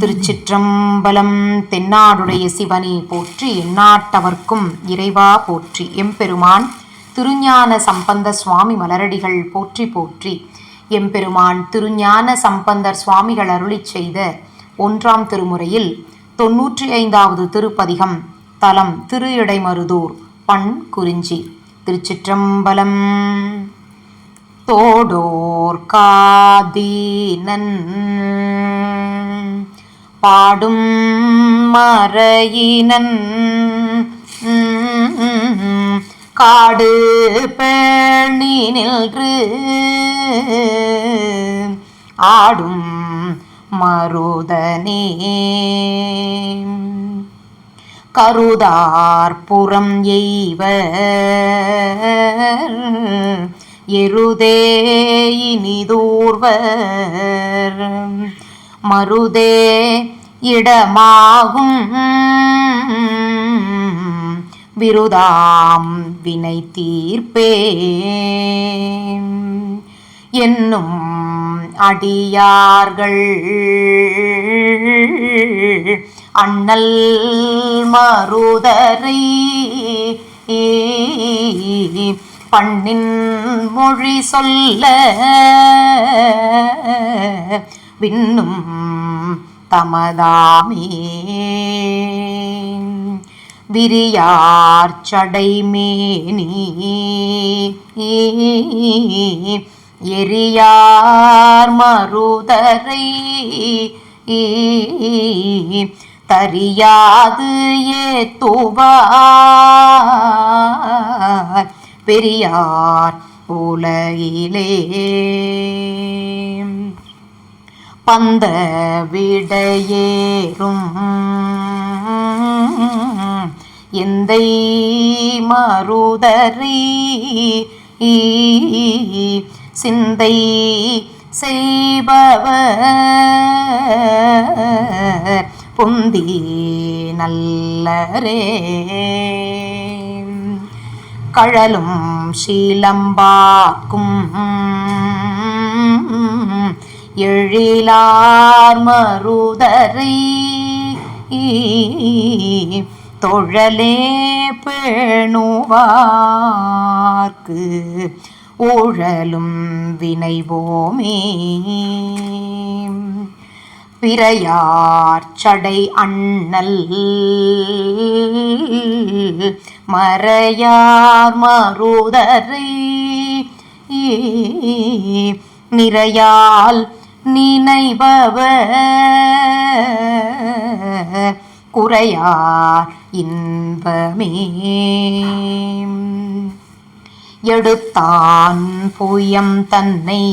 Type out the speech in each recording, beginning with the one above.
திருச்சிற்றம்பலம் தென்னாடுடைய சிவனே போற்றி எந்நாட்டவர்க்கும் இறைவா போற்றி. எம்பெருமான் திருஞான சம்பந்த சுவாமி மலரடிகள் போற்றி போற்றி. எம்பெருமான் திருஞான சம்பந்தர் சுவாமிகள் அருளிச் செய்த ஒன்றாம் திருமுறையில் தொன்னூற்றி ஐந்தாவது திருப்பதிகம் தலம் திரு இடைமருதூர் பண் குறிஞ்சி. திருச்சிற்றம்பலம் தோடோர் காதீனன். பாடும் மறையினன். காடு பேணி நின்று ஆடும் மருதனே. கருதார் புறம் எய்வர் எருதே இனிதூர்வர். மருதே இடமாகும். விருதாம் வினை தீர்ப்பே என்னும் அடியார்கள் அண்ணல் மருதரை பண்ணின் மொழி சொல்ல விண்ணும் தமதாமே. விரியார் சடைமேனி. எரியார் மருதரை. தரியாது ஏத்துவார் பெரியார் உலகிலே. பந்த விடையேறும். எந்தை மருதரி சிந்தை செய்பவர் பொந்தி நல்லரே. கழலும் சீலம்பாக்கும் எழிலார் மருதரை. தொழலே பேணுவார்க்கு. ஊழலும் வினைவோமே. பிறையார் சடை அண்ணல். மறையார் மருதரை. நிறையால் நினைபவர் குறையார் இன்பமே. எடுத்தான் புயம் தன்னை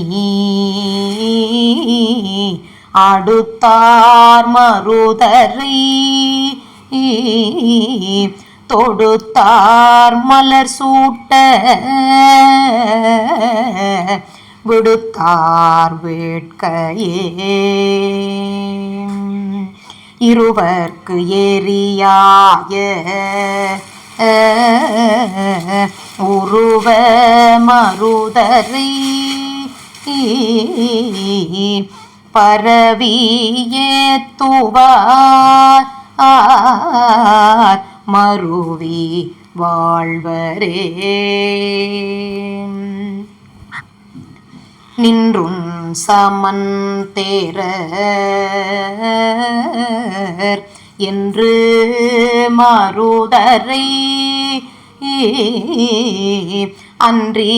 அடுத்தார் மருதரை. தொடுத்தார் மலர் சூட்ட விடுத்தார் வேட்கையே. இருவர்க்கு எரியாய உருவ மருதரை பரவியேத்துவார் ஆர் மருவி வாழ்வரே. நின்றுன் சமன் தேரர் என்று மாறுதரை அன்றி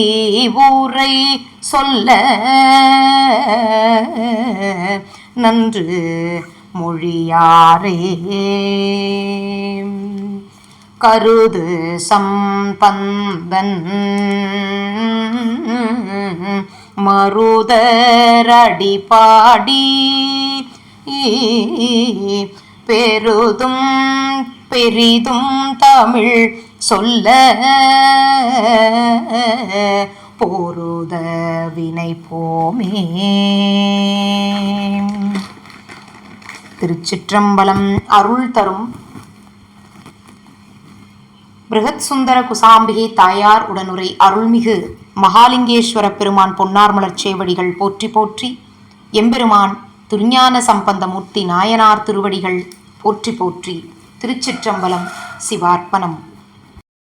ஊரை சொல்ல நன்று மொழியாரே. கருது சம்பந்தன் மருதரடி பாடி பெருதும் பெரிதும் தமிழ் சொல்ல போருத வினை போமே. திருச்சிற்றம்பலம் அருள் தரும் பிருகத் சுந்தர குசாம்பிகை தாயார் உடனுரை அருள்மிகு மகாலிங்கேஸ்வர பெருமான் பொன்னார்மலர் சேவடிகள் போற்றி போற்றி எம்பெருமான் துர்ஞான சம்பந்தமூர்த்தி நாயனார் திருவடிகள் போற்றி போற்றி திருச்சிற்றம்பலம் சிவார்ப்பணம்.